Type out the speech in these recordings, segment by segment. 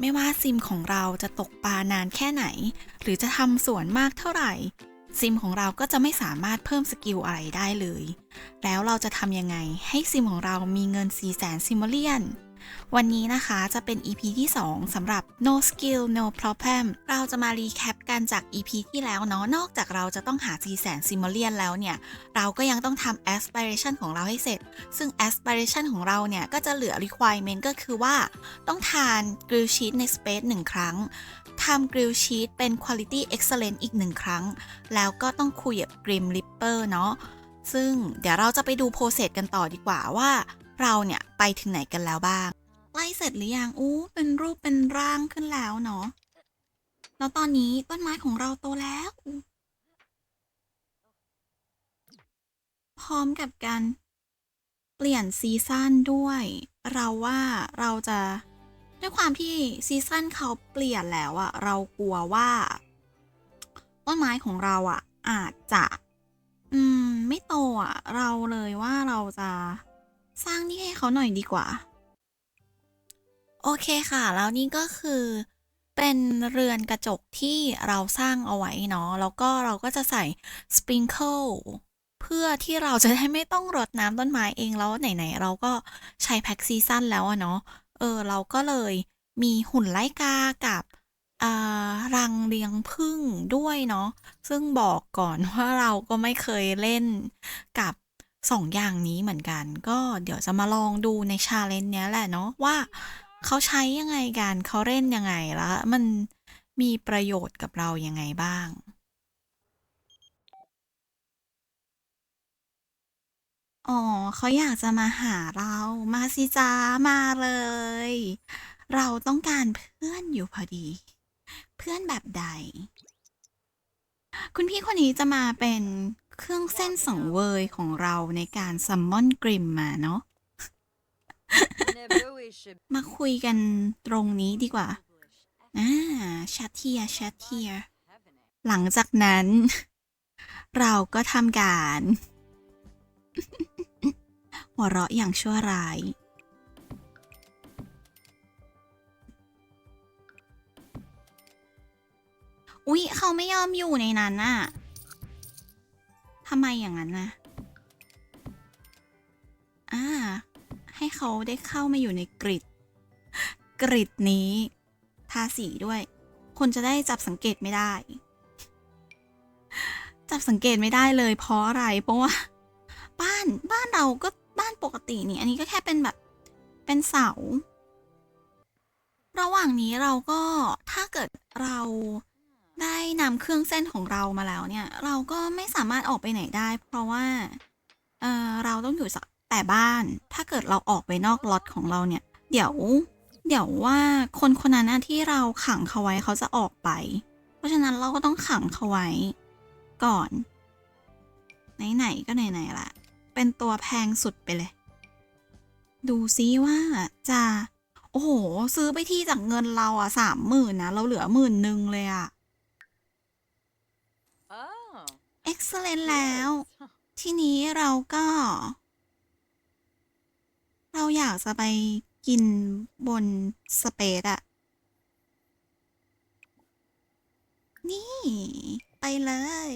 ไม่ว่าซิมของเราจะตกปลานานแค่ไหน หรือจะทำสวนมากเท่าไหร่ ซิมของเราก็จะไม่สามารถเพิ่มสกิลอะไรได้เลย แล้วเราจะทำยังไงให้ซิมของเรามีเงิน 4 0 0 0 0 0ซิมเลียน วันนี้นะคะจะเป็น EP ที่ 2สำหรับ no skill no problem เราจะมารีแคปกันจาก EP ที่แล้วเนาะนอกจากเราจะต้องหา4 0 0 0 0ซิมเลียนแล้วเนี่ย เราก็ยังต้องทำ aspiration ของเราให้เสร็จ ซึ่ง aspiration ของเราเนี่ย ก็จะเหลือ requirement ก็คือว่า ต้องทาน grill sheet ใน space 1 ครั้งทำ grill sheet เป็น quality excellent อีก 1 ครั้ง แล้วก็ต้องคุยกับ grim ripper เนาะซึ่งเดี๋ยวเราจะไปดูโปรเซสกันต่อดีกว่าว่าเราเนี่ย ไปถึงไหนกันแล้วบ้าง ไล่เสร็จหรือยังอู้เป็นรูปเป็นร่างขึ้นแล้วเนาะแล้วตอนนี้ต้นไม้ของเราโตแล้ว พร้อมกับการเปลี่ยนซีซั่นด้วย เราว่าเราจะด้วยความที่ซีซั่นเขาเปลี่ยนแล้วอะเรากลัวว่า ต้นไม้ของเราอะอาจจะ อืม ไม่โตอะเราเลยว่าเราจะสร้างนี่ให้เขาหน่อยดีกว่า โอเคค่ะ แล้วนี่ก็คือ เป็นเรือนกระจกที่เราสร้างเอาไว้เนาะแล้วก็เราก็จะใส่สปริงเกิลเพื่อที่เราจะได้ไม่ต้องรดน้ำต้นไม้เองแล้วไหนๆเราก็ใช้แพ็กซีซั่นแล้วอะเนาะเออเราก็เลยมีหุ่นไล่กากับรังเลี้ยงผึ้งด้วยเนาะซึ่งบอกก่อนว่าเราก็ไม่เคยเล่นกับสองอย่างนี้เหมือนกัน ก็เดี๋ยวจะมาลองดูในชาเลนจ์เนี้ยแหละเนาะว่า เขาใช้ยังไงกันเขาเล่นยังไงแล้ว มันมีประโยชน์กับเรายังไงบ้าง อ๋อเขาอยากจะมาหาเรามาสิจ้ามาเลย เราต้องการเพื่อนอยู่พอดี เพื่อนแบบใด คุณพี่คนนี้จะมาเป็นเครื่องเส้นสังเวยของเราในการซัมมอนกริมมาเนาะ มาคุยกันตรงนี้ดีกว่า อ่าแชทเทียแชทเทียหลังจากนั้น เราก็ทำการ หัวเราะอย่างชั่วร้าย อุ๊ย เขาไม่ยอมอยู่ในนั้นน่ะทำไมอย่างนั้นน่ะ เขาได้เข้ามาอยู่ในกริดกริดนี้ ทาสีด้วย คนจะได้จับสังเกตไม่ได้ จับสังเกตไม่ได้เลย เพราะอะไรเพราะว่า บ้านบ้านเราก็บ้านปกตินี่ อันนี้ก็แค่เป็นแบบเป็นเสา ระหว่างนี้เราก็ถ้าเกิดเราได้นำเครื่องเส้นของเรามาแล้วเนี่ย เราก็ไม่สามารถออกไปไหนได้ เพราะว่าเออเราต้องอยู่สัก แต่บ้านถ้าเกิดเราออกไปนอกล็อตของเราเนี่ย เดี๋ยว เดี๋ยวว่าคนคนนั้นน่ะที่เราขังเขาไว้เขาจะออกไป เพราะฉะนั้นเราก็ต้องขังเขาไว้ ก่อน ไหนๆก็ไหนๆละเป็นตัวแพงสุดไปเลย ดูซิว่าจะโอ้โห ซื้อไปที่จากเงินเราอะสามหมื่นนะ เราเหลือหมื่นหนึ่งเลยอะ Oh. เอ็กซ์เลนแล้ว ทีนี้เราก็ เราอยากจะไปกินบนสเปซอะนี่ ไปเลย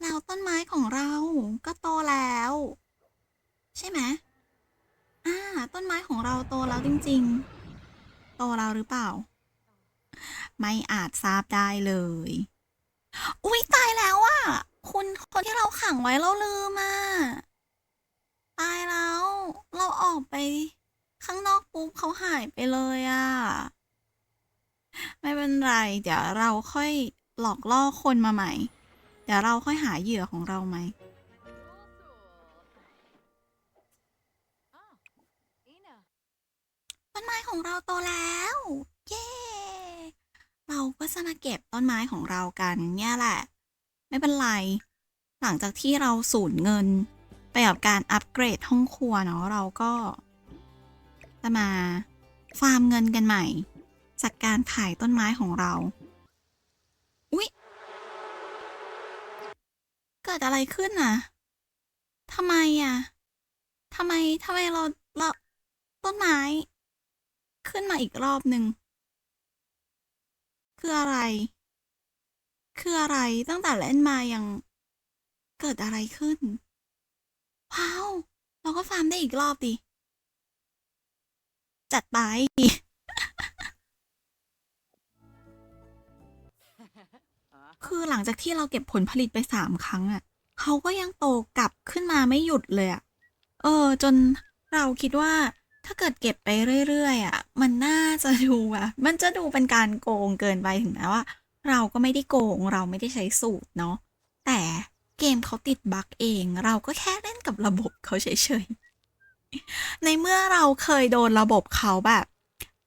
แล้วต้นไม้ของเราก็โตแล้ว ใช่ไหมอ่า ต้นไม้ของเราโตแล้วจริง ๆ โตแล้วหรือเปล่า ไม่อาจทราบได้เลย อุ๊ย ตายแล้วอะคุณคนที่เราขังไว้เราลืมอะายแล้ว เราออกไป ข้างนอกปุ๊บเขาหายไปเลยอะไม่เป็นไร เดี๋ยวเราค่อยหลอกล่อคนมาใหม่ เดี๋ยวเราค่อยหาเหยื่อของเราไหมต้นไม้ของเราโตแล้ว เย้ เราก็จะมาเก็บต้นไม้ของเรากันเนี่ยแหละ ไม่เป็นไร หลังจากที่เราสูญเงิน ไปกับการอัปเกรดห้องครัวเนาะเราก็ จะมาฟาร์มเงินกันใหม่ จากการขายต้นไม้ของเรา อุ๊ย เกิดอะไรขึ้นอะทำไมอะทำไมทำไมเราเราต้นไม้ ขึ้นมาอีกรอบหนึ่งคืออะไร คืออะไรตั้งแต่เล่นมายังเกิดอะไรขึ้น ว้าว เราก็ฟาร์มได้อีกรอบดิ จัดไป คือหลังจากที่เราเก็บผลผลิตไปสามครั้งอะ่ะ เขาก็ยังโตกลับขึ้นมาไม่หยุดเลยอะ่ะ เออ จนเราคิดว่าถ้าเกิดเก็บไปเรื่อยๆอะ่ะ มันน่าจะดูอะมันจะดูเป็นการโกงเกินไปถึงแม้ว่า เราก็ไม่ได้โกงเราไม่ได้ใช้สูตรเนาะแต่ เกมเขาติดบั๊กเอง เราก็แค่เล่นกับระบบเขาเฉยๆ ในเมื่อเราเคยโดนระบบเขาแบบ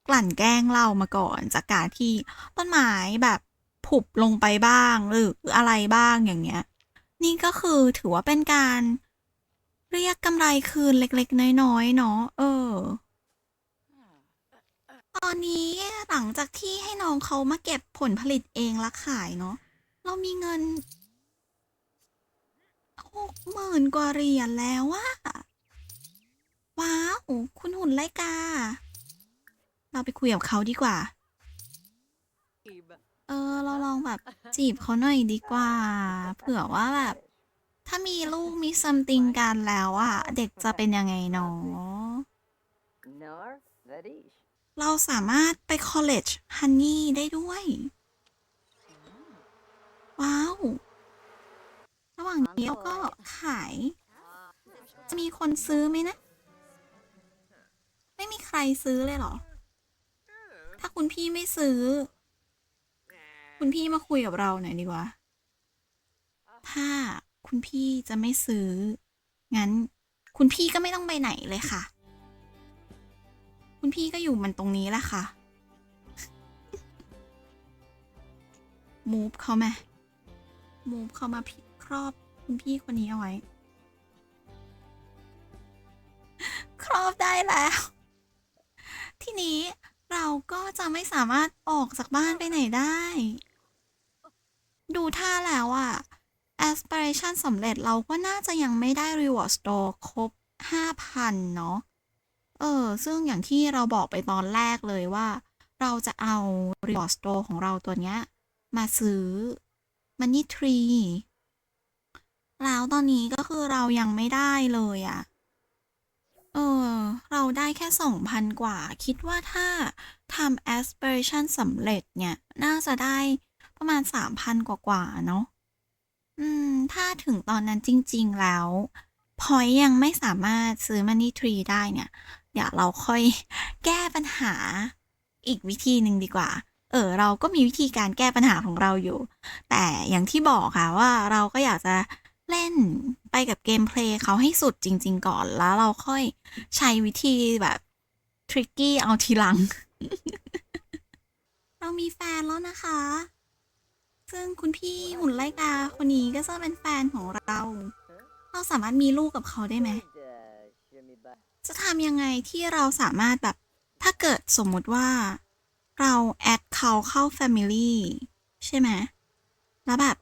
กลั่นแกล้งเรามาก่อนจากการที่ต้นไม้แบบผุบลงไปบ้างหรืออะไรบ้างอย่างเงี้ย นี่ก็คือถือว่าเป็นการเรียกกำไรคืนเล็กๆ น้อยๆ เนาะเออ ตอนนี้หลังจากที่ให้น้องเขามาเก็บผลผลิตเองและขายเนาะเรามีเงิน หกหมื่นกว่าเหรียญแล้วอะว้าว คุณหุ่นไลกา เราไปคุยกับเขาดีกว่า เออ เราลองแบบจีบเขาหน่อยดีกว่า เผื่อว่าแบบ ถ้ามีลูกมีซัมติงกันแล้วอะเด็กจะเป็นยังไงเนาะ Nor Verish. เราสามารถไป college honey ได้ด้วย ว้าว ระหว่างนี้เราก็ขาย จะมีคนซื้อไหมนะ ไม่มีใครซื้อเลยเหรอ ถ้าคุณพี่ไม่ซื้อ คุณพี่มาคุยกับเราหน่อยดีกว่า ถ้าคุณพี่จะไม่ซื้อ งั้น คุณพี่ก็ไม่ต้องไปไหนเลยค่ะ คุณพี่ก็อยู่มันตรงนี้แหละค่ะ มูฟเขาไหมมูฟเขามาพิ ครอบคุณพี่คนนี้เอาไว้ ครอบได้แล้ว ทีนี้เราก็จะไม่สามารถออกจากบ้านไปไหนได้ ดูท่าแล้วอะ aspiration สำเร็จเราก็น่าจะยังไม่ได้ reward store ครบ 5,000 เนาะ เออ ซึ่งอย่างที่เราบอกไปตอนแรกเลยว่า เราจะเอา reward store ของเราตัวเนี้ย มาซื้อ money tree แล้วตอนนี้ก็คือเรายังไม่ได้เลยอะเออ เราได้แค่สองพันกว่า คิดว่าถ้าทำ aspiration สำเร็จเนี่ย น่าจะได้ประมาณสามพันกว่าๆเนาะอืม ถ้าถึงตอนนั้นจริง ๆ แล้วพอยยังไม่สามารถซื้อ money tree ได้เนี่ย เดี๋ยวเราค่อยแก้ปัญหาอีกวิธีหนึ่งดีกว่า เออ เราก็มีวิธีการแก้ปัญหาของเราอยู่ แต่อย่างที่บอกค่ะว่าเราก็อยากจะ เล่นไปกับเกมเพลย์เขาให้สุดจริง ๆ ก่อนแล้วเราค่อยใช้วิธีแบบทริกกี้เอาทีหลัง เรามีแฟนแล้วนะคะ ซึ่งคุณพี่หุ่นไลกาคนนี้ก็จะเป็นแฟนของเรา เราสามารถมีลูกกับเขาได้ไหม จะทำยังไงที่เราสามารถแบบ ถ้าเกิดสมมุติว่า เราแอดเขาเข้า Family ใช่ไหม แล้วแบบ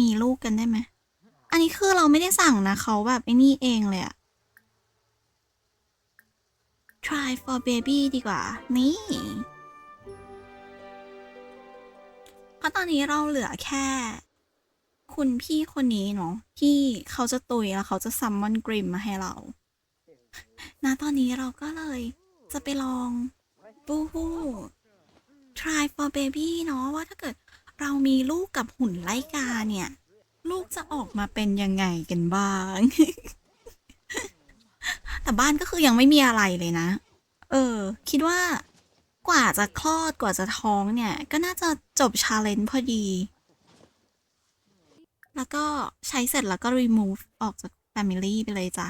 มีลูกกันได้ไหม อันนี้คือเราไม่ได้สั่งนะเขาแบบไอ้นี่เองเลยอะ try for baby ดีกว่า นี่ เพราะตอนนี้เราเหลือแค่ คุณพี่คนนี้เนาะที่เขาจะตุยแล้วเขาจะซัมมอนกริมมาให้เราณตอนนี้เราก็เลยจะไปลอง บูฮู try for baby เนาะว่าถ้าเกิด เรามีลูกกับหุ่นไลกาเนี่ย ลูกจะออกมาเป็นยังไงกันบ้าง แต่บ้านก็คือยังไม่มีอะไรเลยนะ เออ คิดว่ากว่าจะคลอดกว่าจะท้องเนี่ย ก็น่าจะจบชาเลนจ์พอดี แล้วก็ใช้เสร็จแล้วก็ remove ออกจาก family ไปเลยจ้ะ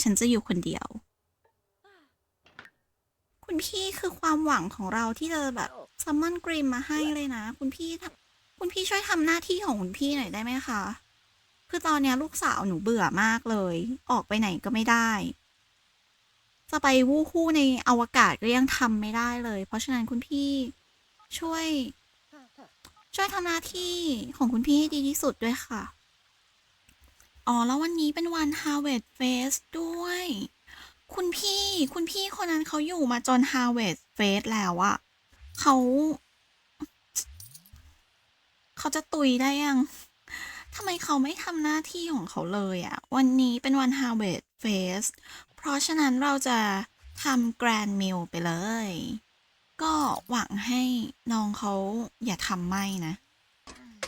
ฉันจะอยู่คนเดียว คุณพี่คือความหวังของเราที่จะแบบซัมมอนกริมมาให้เลยนะ คุณพี่คุณพี่ช่วยทำหน้าที่ของคุณพี่หน่อยได้ไหมคะ คือตอนเนี้ยลูกสาวหนูเบื่อมากเลย ออกไปไหนก็ไม่ได้ จะไปวู้คู่ในอวกาศก็ยังทำไม่ได้เลย เพราะฉะนั้นคุณพี่ช่วย ช่วยทำหน้าที่ของคุณพี่ให้ดีที่สุดด้วยค่ะ อ๋อ แล้ววันนี้เป็นวัน Harvest Fest ด้วย คุณพี่คุณพี่คนนั้นเขาอยู่มาจนฮาร์เวสเฟสแล้วอะเขาเขาจะตุยได้ยังทำไมเขาไม่ทำหน้าที่ของเขาเลยอะวันนี้เป็นวันฮาร์เวสเฟสเพราะฉะนั้นเราจะทำแกรนด์มิลไปเลย ก็หวังให้น้องเขาอย่าทำไม่นะ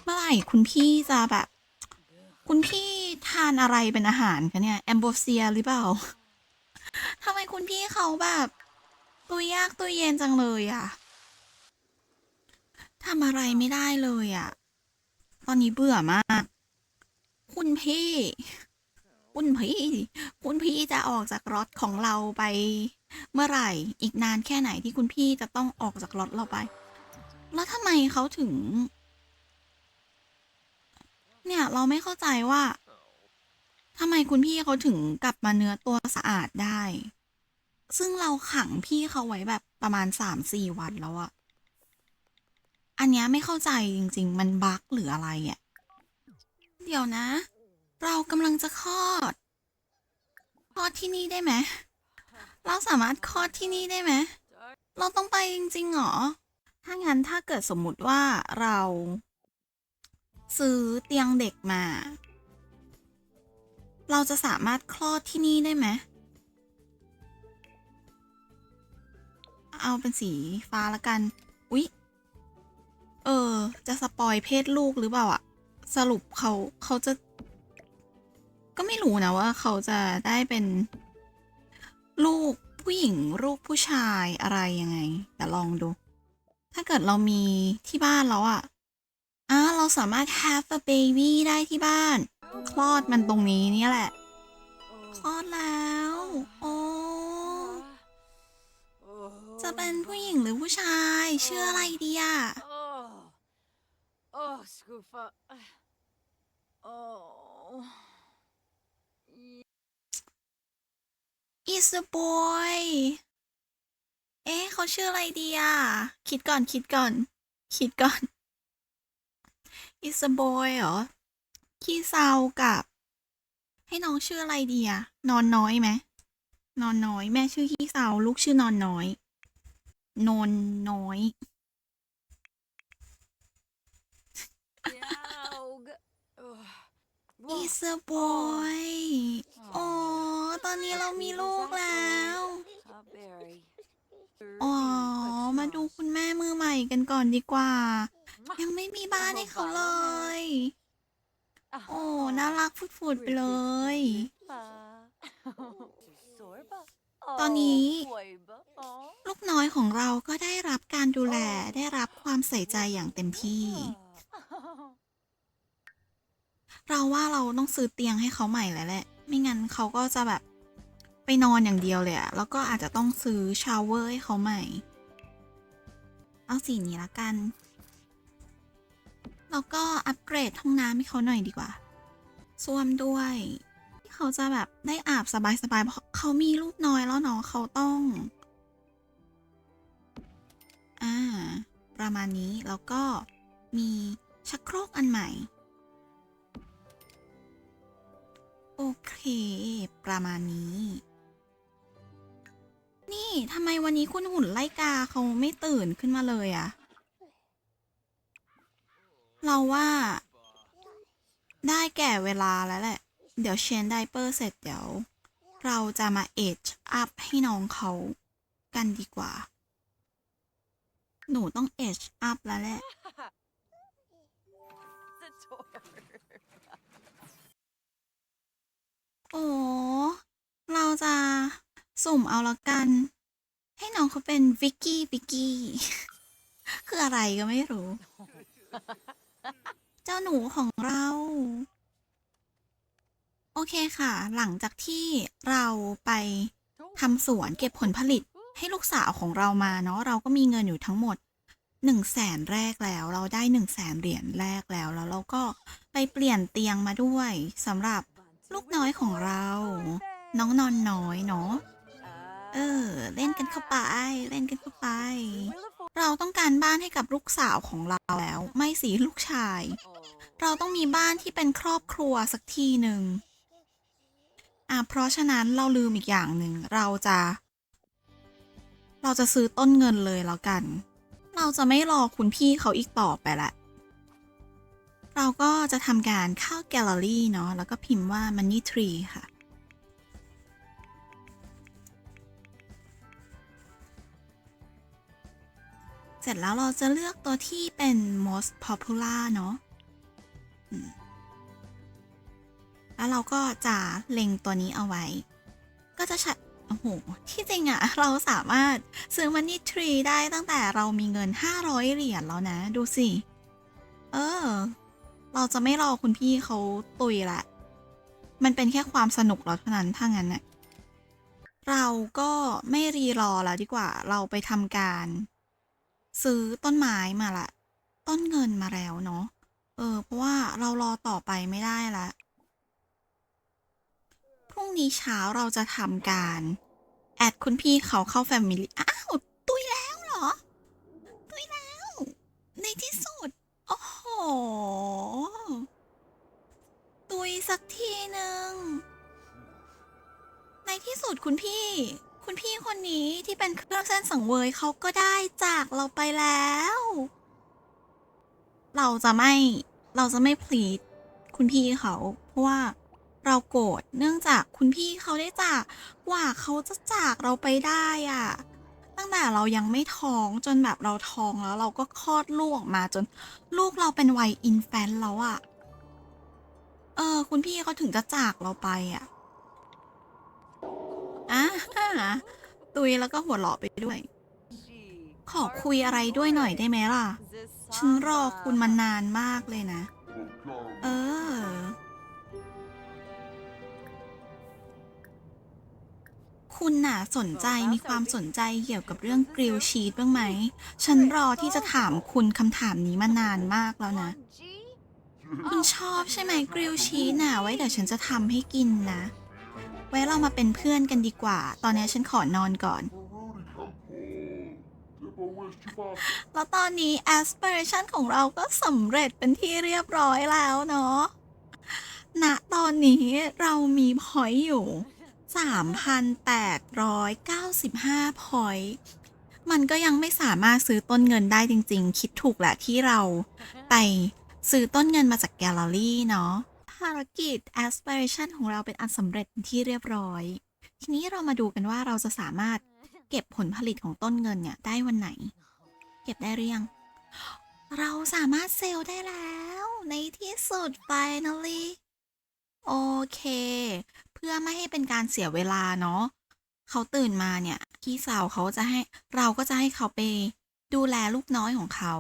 เมื่อไหร่คุณพี่จะแบบ คุณพี่ทานอะไรเป็นอาหารคะเนี่ย แอมโบเซียหรือเปล่า ทำไมคุณพี่เขาแบบตัวยากตัวเย็นจังเลยอะทำอะไรไม่ได้เลยอะตอนนี้เบื่อมาก คุณพี่ คุณพี่ คุณพี่จะออกจากรถของเราไปเมื่อไหร่ อีกนานแค่ไหนที่คุณพี่จะต้องออกจากรถเราไป แล้วทำไมเขาถึง เนี่ยเราไม่เข้าใจว่า ทำไมคุณพี่เขาถึงกลับมาเนื้อตัวสะอาดได้ ซึ่งเราขังพี่เขาไว้แบบประมาณสามสี่วันแล้วอะอันเนี้ยไม่เข้าใจจริง ๆ มันบั๊กหรืออะไรอะเดี๋ยวนะ เรากำลังจะคลอด คลอดที่นี่ได้ไหม เราสามารถคลอดที่นี่ได้ไหม เราต้องไปจริงๆเหรอ ถ้างั้นถ้าเกิดสมมุติว่าเรา ซื้อเตียงเด็กมา เราจะสามารถคลอดที่นี่ได้ไหม เอาเป็นสีฟ้าละกัน อุ๊ย เออ จะสปอยเพศลูกหรือเปล่าอะสรุปเขาเขาจะ ก็ไม่รู้นะว่าเขาจะได้เป็นลูกผู้หญิงลูกผู้ชายอะไรยังไง แต่ลองดู ถ้าเกิดเรามีที่บ้านแล้วอะอะเราสามารถ have a baby ได้ที่บ้าน คลอดมันตรงนี้เนี่ยแหละ คลอดแล้ว โอ้จะเป็นผู้หญิงหรือผู้ชายชื่ออะไรดีอะ Oh, oh, Scoofa. Oh, is a boy เอ๊ะเขาชื่ออะไรดีอะคิดก่อนคิดก่อน คิดก่อน is a boy เหรอ ขี้เศร้ากับ ให้น้องชื่ออะไรดีอะนอนน้อยไหมนอนน้อย แม่ชื่อขี้เศร้าลูกชื่อนอนน้อย นอนน้อย Yaug. Oh, is a boy อ๋อตอนนี้เรามีลูกแล้ว Strawberry. อ๋อ มาดูคุณแม่มือใหม่กันก่อนดีกว่า ยังไม่มีบ้านให้เขาเลย โอ้ น่ารักฟุดๆไปเลย ตอนนี้ ลูกน้อยของเราก็ได้รับการดูแลได้รับความใส่ใจอย่างเต็มที่ เราว่าเราต้องซื้อเตียงให้เขาใหม่แล้วแหละ ไม่งั้นเขาก็จะแบบไปนอนอย่างเดียวเลยอะแล้วก็อาจจะต้องซื้อชาวเวอร์ให้เขาใหม่ เอาสีนี้ละกัน แล้วก็อัปเกรดห้องน้ำให้เขาหน่อยดีกว่าส้วมด้วยเขาจะแบบได้อาบสบายๆเพราะเขามีลูกน้อยแล้วเนาะเขาต้องอ่าประมาณนี้แล้วก็มีชักโครกอันใหม่ โอเค ประมาณนี้ นี่ทำไมวันนี้คุณหุ่นไล่กาเขาไม่ตื่นขึ้นมาเลยอะ เราว่า ได้แก่เวลาแล้วแหละ เดี๋ยวเชนไดเปอร์เสร็จเดี๋ยว เราจะมาเอจอัพให้น้องเขากันดีกว่า หนูต้องเอจอัพแล้วแหละโอ้เราจะสุ่มเอาละกัน ให้น้องเขาเป็นวิกกี้วิกกี้ คืออะไรก็ไม่รู้ เจ้าหนูของเรา โอเคค่ะ หลังจากที่เราไปทำสวนเก็บผลผลิตให้ลูกสาวของเรามาเนาะเราก็มีเงินอยู่ทั้งหมดหนึ่งแสนแรกแล้ว เราได้หนึ่งแสนเหรียญแรกแล้ว แล้วเราก็ไปเปลี่ยนเตียงมาด้วยสำหรับลูกน้อยของเรา น้องนอนน้อยเนาะเออ เล่นกันเข้าไป เล่นกันเข้าไป เราต้องการบ้านให้กับลูกสาวของเราแล้ว ไม่สิลูกชาย เราต้องมีบ้านที่เป็นครอบครัวสักทีหนึ่งอะเพราะฉะนั้นเราลืมอีกอย่างหนึ่งเราจะ เราจะซื้อต้นเงินเลยแล้วกัน เราจะไม่รอคุณพี่เขาอีกต่อไปละ เราก็จะทำการเข้าแกลเลอรี่เนาะแล้วก็พิมพ์ว่า Money Tree ค่ะ เสร็จแล้วเราจะเลือกตัวที่เป็น most popular เนาะแล้วเราก็จะเล็งตัวนี้เอาไว้ ก็จะใช้โอ้โห ที่จริงอะเราสามารถซื้อ Money Tree ได้ตั้งแต่เรามีเงิน 500 เหรียญแล้วนะ ดูสิ เออ เราจะไม่รอคุณพี่เขาตุยละ มันเป็นแค่ความสนุกเราเท่านั้นถ้างั้นน่ะเราก็ไม่รีรอแล้วดีกว่า เราไปทำการ ซื้อต้นไม้มาละ ต้นเงินมาแล้วเนาะเออ เพราะว่าเรารอต่อไปไม่ได้ละพรุ่งนี้เช้าเราจะทำการ แอดคุณพี่เขาเข้าแฟมิลี่อ้า เป็นเครื่องเส้นสังเวยเขาก็ได้จากเราไปแล้ว เราจะไม่เราจะไม่พลีดคุณพี่เขา เพราะว่าเราโกรธเนื่องจากคุณพี่เขาได้จากกว่าเขาจะจากเราไปได้อะตั้งแต่เรายังไม่ท้องจนแบบเราท้องแล้วเราก็คลอดลูกออกมาจนลูกเราเป็นวัยอินแฟนแล้วอะเออ คุณพี่เขาถึงจะจากเราไปอะอะ ตุยแล้วก็หัวเราะไปด้วย ขอคุยอะไรด้วยหน่อยได้ไหมล่ะ ฉันรอคุณมานานมากเลยนะ เออ คุณน่ะสนใจมีความสนใจเกี่ยวกับเรื่องกริลชีสบ้างไหม ฉันรอที่จะถามคุณคำถามนี้มานานมากแล้วนะ คุณชอบใช่ไหมกริลชีสน่ะไว้เดี๋ยวฉันจะทำให้กินนะ ไว้เรามาเป็นเพื่อนกันดีกว่า ตอนนี้ฉันขอนอนก่อน แล้วตอนนี้ aspiration ของเราก็สำเร็จเป็นที่เรียบร้อยแล้วเนาะ ณ ตอนนี้เรามีพอยต์อยู่ 3,895 พอยต์มันก็ยังไม่สามารถซื้อต้นเงินได้จริง ๆ คิดถูกแหละที่เราไปซื้อต้นเงินมาจากแกลเลอรี่เนาะารกิจ aspiration ของเราเป็นอันสำเร็จที่เรียบร้อย ทีนี้เรามาดูกันว่าเราจะสามารถเก็บผลผลิตของต้นเงินเนี่ยได้วันไหน เก็บได้หรือยัง เราสามารถเซลล์ได้แล้ว ในที่สุด finally โอเค เพื่อไม่ให้เป็นการเสียเวลาเนาะเขาตื่นมาเนี่ยพี่สาวเขาจะให้เราก็จะให้เขาไปดูแลลูกน้อยของเขา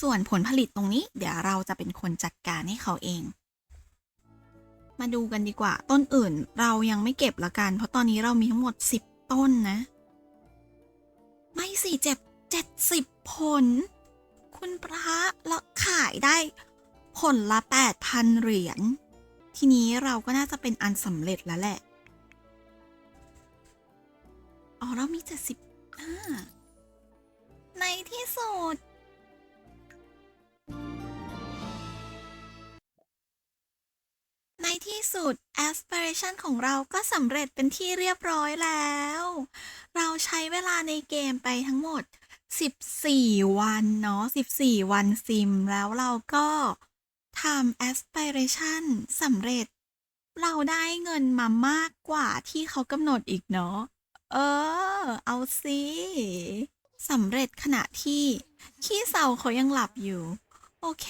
ส่วนผลผลิตตรงนี้เดี๋ยวเราจะเป็นคนจัดการให้เขาเอง มาดูกันดีกว่า ต้นอื่นเรายังไม่เก็บละกัน เพราะตอนนี้เรามีทั้งหมด 10 ต้นนะ ไม่สิเจ็บเจ็ดสิบผล คุณพระแล้วขายได้ ผลละแปดพันเหรียญ ทีนี้เราก็น่าจะเป็นอันสำเร็จแล้วแหละ อ๋อ เรามีเจ็ดสิบอ่าในที่สุด ที่สุด aspiration ของเราก็สำเร็จเป็นที่เรียบร้อยแล้ว เราใช้เวลาในเกมไปทั้งหมด 14 วันเนาะ 14 วันซิม แล้วเราก็ทำ aspiration สำเร็จ เราได้เงินมามากกว่าที่เขากำหนดอีกเนาะ เออ เอาสิสำเร็จขณะที่ขี้เสาเขายังหลับอยู่ โอเค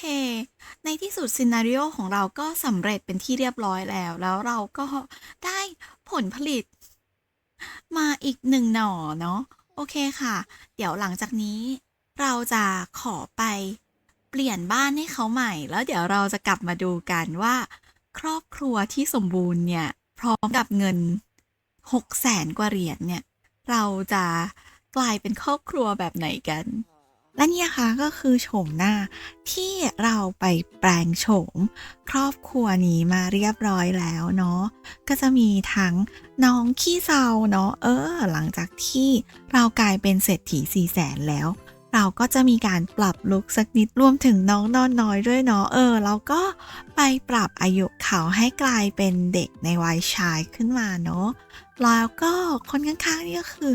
ในที่สุดซีนารีโอของเราก็สำเร็จเป็นที่เรียบร้อยแล้ว แล้วเราก็ได้ผลผลิต มาอีกหนึ่งหน่อเนาะ โอเคค่ะ เดี๋ยวหลังจากนี้ เราจะขอไปเปลี่ยนบ้านให้เขาใหม่ แล้วเดี๋ยวเราจะกลับมาดูกันว่า ครอบครัวที่สมบูรณ์เนี่ย พร้อมกับเงินหกแสนกว่าเหรียญเนี่ย เราจะกลายเป็นครอบครัวแบบไหนกัน และเนี่ยค่ะก็คือโฉมหน้าที่เราไปแปลงโฉม ครอบครัวนี้มาเรียบร้อยแล้วเนาะก็จะมีทั้งน้องขี้เศร้าเนาะเออ หลังจากที่เรากลายเป็นเศรษฐีสี่แสนแล้ว เราก็จะมีการปรับลุคสักนิดรวมถึงน้องนอนน้อยด้วยเนาะเออเราก็ไปปรับอายุเขาให้กลายเป็นเด็กในวัยชายขึ้นมาเนาะ แล้วก็คนข้างๆนี่ก็คือ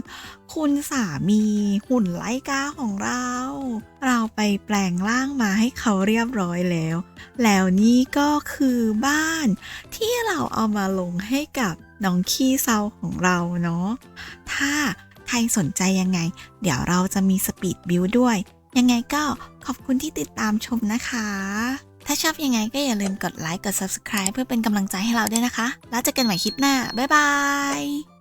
คุณสามีหุ่นไลกาของเรา เราไปแปลงร่างมาให้เขาเรียบร้อยแล้ว แล้วนี่ก็คือบ้านที่เราเอามาลงให้กับน้องขี้เศร้าของเราเนาะถ้าใครสนใจยังไง เดี๋ยวเราจะมีสปีดบิวด้วย ยังไงก็ขอบคุณที่ติดตามชมนะคะ ถ้าชอบยังไงก็อย่าลืมกดไลค์กด subscribe เพื่อเป็นกำลังใจให้เราด้วยนะคะ แล้วเจอกันใหม่คลิปหน้า บ๊ายบาย